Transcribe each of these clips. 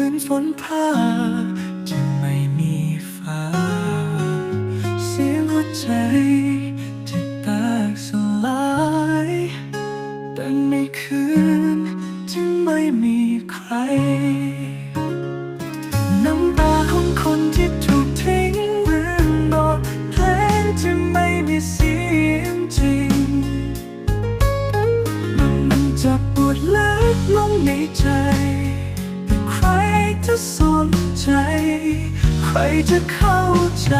มือนฝนพาจะไม่มีฟ้า เสียงหัวใจจะแตกสลายแต่ไม่คืนจะไม่มีใคร น้ำตาของคนที่ถูกทิ้งหรือบทเพลงที่ไม่มีเสียงจริง มันจะปวดเล็กลงในใจ จะสนใจ ใครจะเข้าใจ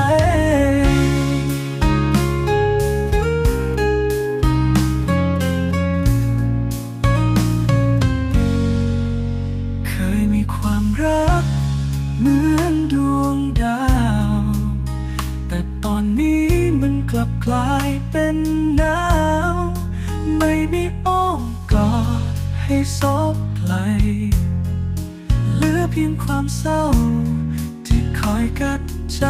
เคยมีความรักเหมือนดวงดาว แต่ตอนนี้มันกลับกลายเป็นหนาว ไม่มีอ้อมกอดให้ซบไหล เพียงความเศร้า ที่คอยกัดใจ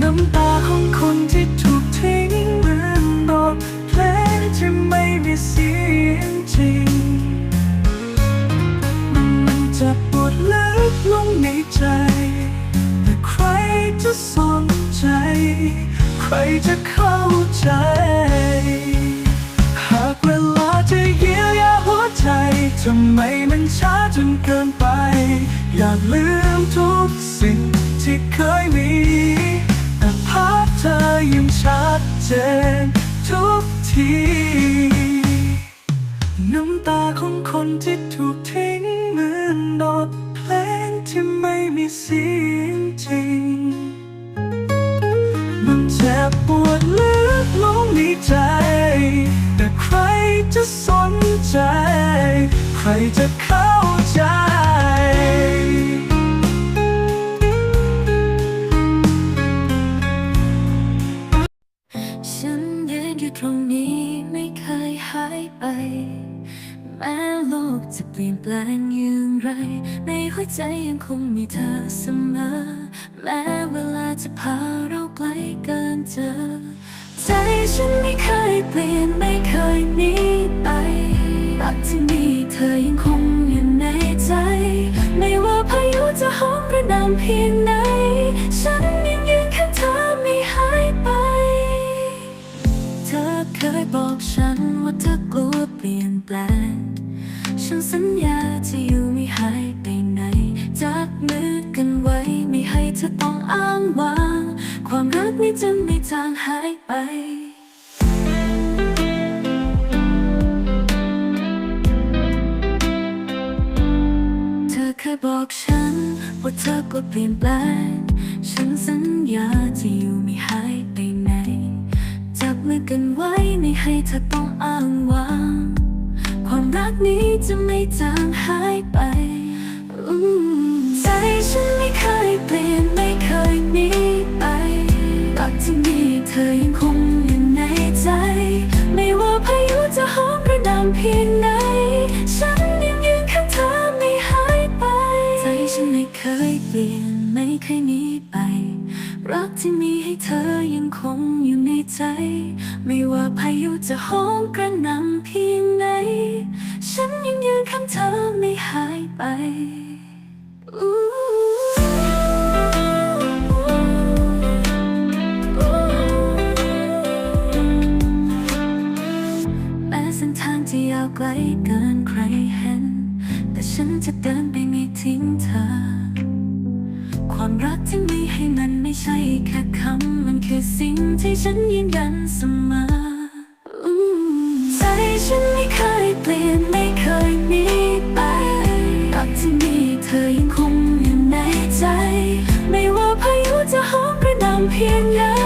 น้ำตาของคนที่ถูกทิ้งเหมือนบทเพลงที่ไม่มีเสียงจริง มันจะปวดลึกลงในใจ แต่ใครจะสนใจ ใครจะเข้าใจ ทำไมมันช้าจนเกินไป อยากลืมทุกสิ่งที่เคยมี แต่ภาพเธอยังชัดเจนทุกที น้ำตาของคนที่ถูกทิ้งเหมือนบทเพลงที่ไม่มีเสียงจริง มันเจ็บปวด ใครจะเข้าใจ ฉันยืนอยู่ตรงนี้ไม่เคยหายไป แม้โลกจะเปลี่ยนแปลงอย่างไร ในหัวใจยังคงมีเธอเสมอ แม้เวลาจะพาเราไกลเกินเจอ ใจฉันไม่เคยเปลี่ยนไม่เคยหนีไป อ้างว้าง ความรักนี้จะไม่จางหายไปเธอเคยบอกฉันว่าเธอกลัวเปลี่ยนแปลง ฉันสัญญาจะอยู่ไม่หายไปไหน จับมือกันไว้ไม่ให้เธอต้องอ้างว้าง ความรักนี้จะไม่จางหายไป ใจฉันไม่เคยเปลี่ยน อยังคงอยู่ในใจ ไม่ว่าพายุจะโหมกระหน่ำเพียงไหน ฉันยังยืนข้างเธอไม่หายไป ใจฉันไม่เคยเปลี่ยนไม่เคยหนีไป รักที่มีให้เธอยังคงอยู่ในใจ ไม่ว่าพายุจะโหมกระหน่ำเพียงไหน ฉันยังยืนข้างเธอไม่หายไป จะเดินไปไม่ทิ้งเธอ ความรักที่มีให้มันไม่ใช่แค่คำ มันคือสิ่งที่ฉันยืนยันเสมอใจฉันไม่เคยเปลี่ยนไม่เคยหนีไปรักที่มีเธอยังคงอยู่ในใจ ไม่ว่าพายุจะโหมกระหน่ำเพียงไหน